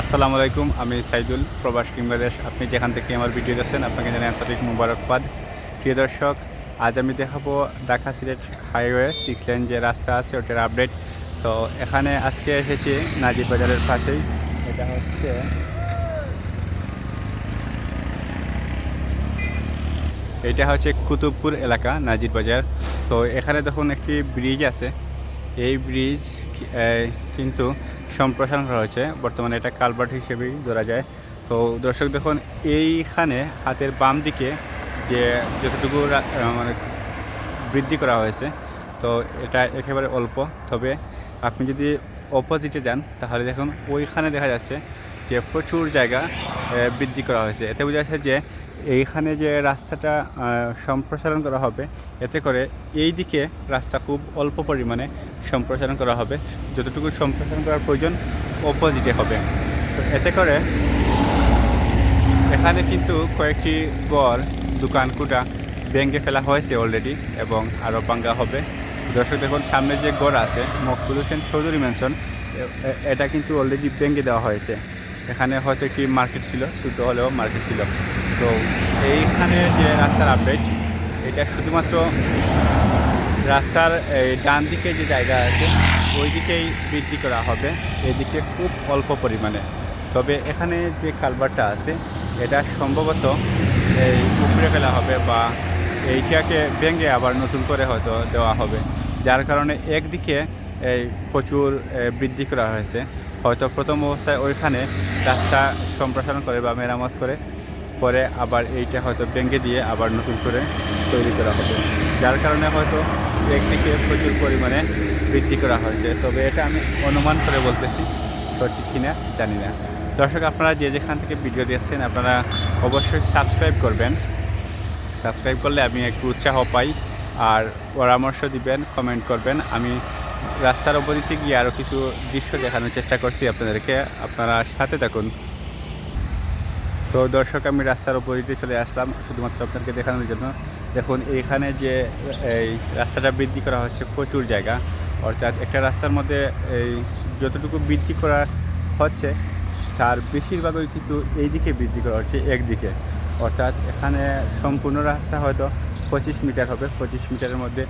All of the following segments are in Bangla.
আসসালামু আলাইকুম, আমি সাইদুল, প্রবাস বাংলাদেশ আপনি যেখান থেকে আমার ভিডিও দেখছেন, আপনাকে জানাই আন্তরিক মুবারকবাদ। প্রিয় দর্শক, আজ আমি দেখাবো Dhaka Sylhet highway six lane যে রাস্তা আছে, ওটার আপডেট। তো এখানে আজকে এসেছি নাজির বাজারের পাশেই এটা হচ্ছে এটা হচ্ছে কুতুবপুর এলাকা নাজির বাজার তো এখানে দেখুন একটি ব্রিজ আছে। এই ব্রিজ কিন্তু সম্প্রসারণ করা হয়েছে। বর্তমানে এটা কালভার্ট হিসেবেই ধরা যায়। তো দর্শক দেখুন, এইখানে হাতের বাম দিকে যে যতটুকু মানে বৃদ্ধি করা হয়েছে, তো এটা একেবারে অল্প। তবে আপনি যদি অপোজিটে যান, তাহলে দেখুন ওইখানে দেখা যাচ্ছে যে প্রচুর জায়গা বৃদ্ধি করা হয়েছে। এতে বোঝা যাচ্ছে যে এইখানে যে রাস্তাটা সম্প্রসারণ করা হবে, এতে করে এই দিকে রাস্তা খুব অল্প পরিমাণে সম্প্রসারণ করা হবে। যতটুকু সম্প্রসারণ করার প্রয়োজন অপোজিটে হবে। তো এতে করে এখানে কিন্তু কয়েকটি গড়, দোকান, কুটা ভেঙে ফেলা হয়েছে অলরেডি এবং আরও ভাঙ্গা হবে। দর্শক, দেখুন, সামনে যে গড় আছে, মকবুল হোসেন চৌধুরী মেনশন এটা কিন্তু অলরেডি ভেঙে দেওয়া হয়েছে। এখানে হয়তো একটি মার্কেট ছিল ছোটো হলেও মার্কেট ছিল। তো এইখানে যে রাস্তার আপডেট এটা শুধুমাত্র রাস্তার ডান দিকে যে জায়গা আছে, ওই দিকেই বৃদ্ধি করা হবে। এদিকে খুব অল্প পরিমাণে। তবে এখানে যে কালভারটা আছে, এটা সম্ভবত এই উপরে ফেলা হবে বা এইটাকে ভেঙে আবার নতুন করে হয়তো দেওয়া হবে। যার কারণে একদিকে এই প্রচুর বৃদ্ধি করা হয়েছে। হয়তো প্রথম অবস্থায় ওইখানে রাস্তা সম্প্রসারণ করে বা মেরামত করে পরে আবার এইটা হয়তো ভেঙে দিয়ে আবার নতুন করে তৈরি করা হবে। যার কারণে হয়তো একদিকে প্রচুর পরিমাণে বৃদ্ধি করা হয়েছে। তবে এটা আমি অনুমান করে বলতেছি, সঠিক কিনা জানি না। দর্শক, আপনারা যে যেখান থেকে ভিডিও দিয়েছেন আপনারা অবশ্যই সাবস্ক্রাইব করবেন। সাবস্ক্রাইব করলে আমি একটু উৎসাহ পাই। আর পরামর্শ দিবেন, কমেন্ট করবেন। আমি রাস্তার অপোজিটে গিয়ে আরও কিছু দৃশ্য দেখানোর চেষ্টা করছি আপনাদেরকে। আপনারা সাথে থাকুন। তো দর্শক, আমি রাস্তার অপোজিটে চলে আসলাম শুধুমাত্র আপনাদেরকে দেখানোর জন্য। দেখুন, এখানে যে, এই রাস্তাটা বৃদ্ধি করা হচ্ছে প্রচুর জায়গা। অর্থাৎ একটা রাস্তার মধ্যে এই যতটুকু বৃদ্ধি করা হচ্ছে, তার বেশিরভাগই কিন্তু এই দিকে বৃদ্ধি করা হচ্ছে, একদিকে। অর্থাৎ এখানে সম্পূর্ণ রাস্তা হয়তো পঁচিশ মিটার হবে। পঁচিশ মিটারের মধ্যে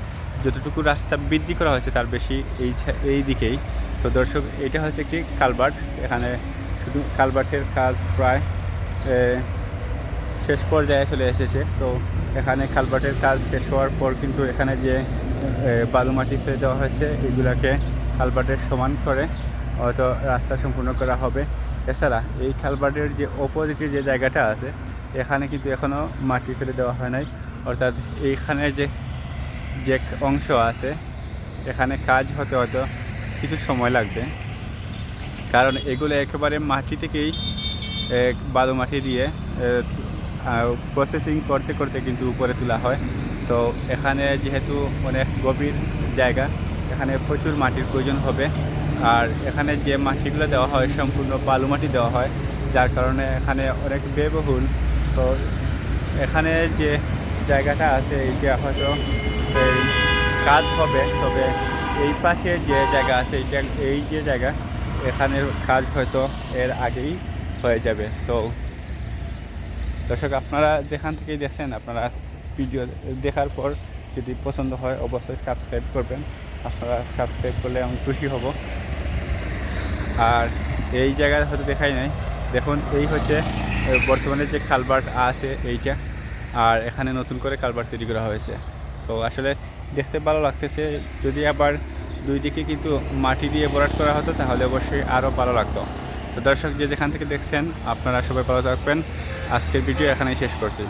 যতটুকু রাস্তা বৃদ্ধি করা হয়েছে তার বেশি এই এই দিকেই তো দর্শক, এটা হচ্ছে একটি কালভার্ট এখানে শুধু কালভার্টের কাজ প্রায় শেষ পর্যায়ে চলে এসেছে। তো এখানে কালভার্টের কাজ শেষ হওয়ার পর কিন্তু এখানে যে বালু মাটি ফেলে দেওয়া হয়েছে, এগুলাকে কালভার্টের সমান করে হয়তো রাস্তা সম্পূর্ণ করা হবে। এছাড়া এই কালভার্টের যে অপোজিটের যে জায়গাটা আছে, এখানে কিন্তু এখনও মাটি ফেলে দেওয়া হয় নাই। অর্থাৎ এইখানের যে যে অংশ আছে, এখানে কাজ হতে হয়তো কিছু সময় লাগবে। কারণ এগুলো একেবারে মাটি থেকেই বালু মাটি দিয়ে প্রসেসিং করতে করতে কিন্তু উপরে তোলা হয়। তো এখানে যেহেতু অনেক গভীর জায়গা, এখানে প্রচুর মাটির প্রয়োজন হবে। আর এখানে যে মাটিগুলো দেওয়া হয়, সম্পূর্ণ বালু মাটি দেওয়া হয়, যার কারণে এখানে অনেক ব্যয়বহুল। তো এখানে যে জায়গাটা আছে, এইটা হয়তো কাজ হবে, তবে এই পাশে যে জায়গা আছে, এইটা, এই যে জায়গা, এখানের কাজ হয়তো এর আগেই হয়ে যাবে। তো দর্শক, আপনারা যেখান থেকেই দেখছেন, আপনারা ভিডিও দেখার পর যদি পছন্দ হয়, অবশ্যই সাবস্ক্রাইব করবেন। আপনারা সাবস্ক্রাইব করলে আমি খুশি হব। আর এই জায়গায় হয়তো দেখাই নাই। দেখুন, এই হচ্ছে বর্তমানে যে কালভার্ট আছে এইটা, আর এখানে নতুন করে কালভার্ট তৈরি করা হয়েছে। তো আসলে দেখতে ভালো লাগতেছে। যদি আবার দুই দিকে কিন্তু মাটি দিয়ে ভরাট করা হতো, তাহলে অবশ্যই আরও ভালো লাগতো। তো দর্শক যে যেখান থেকে দেখছেন, আপনারা সবাই ভালো থাকবেন। আজকের ভিডিও এখানেই শেষ করছি।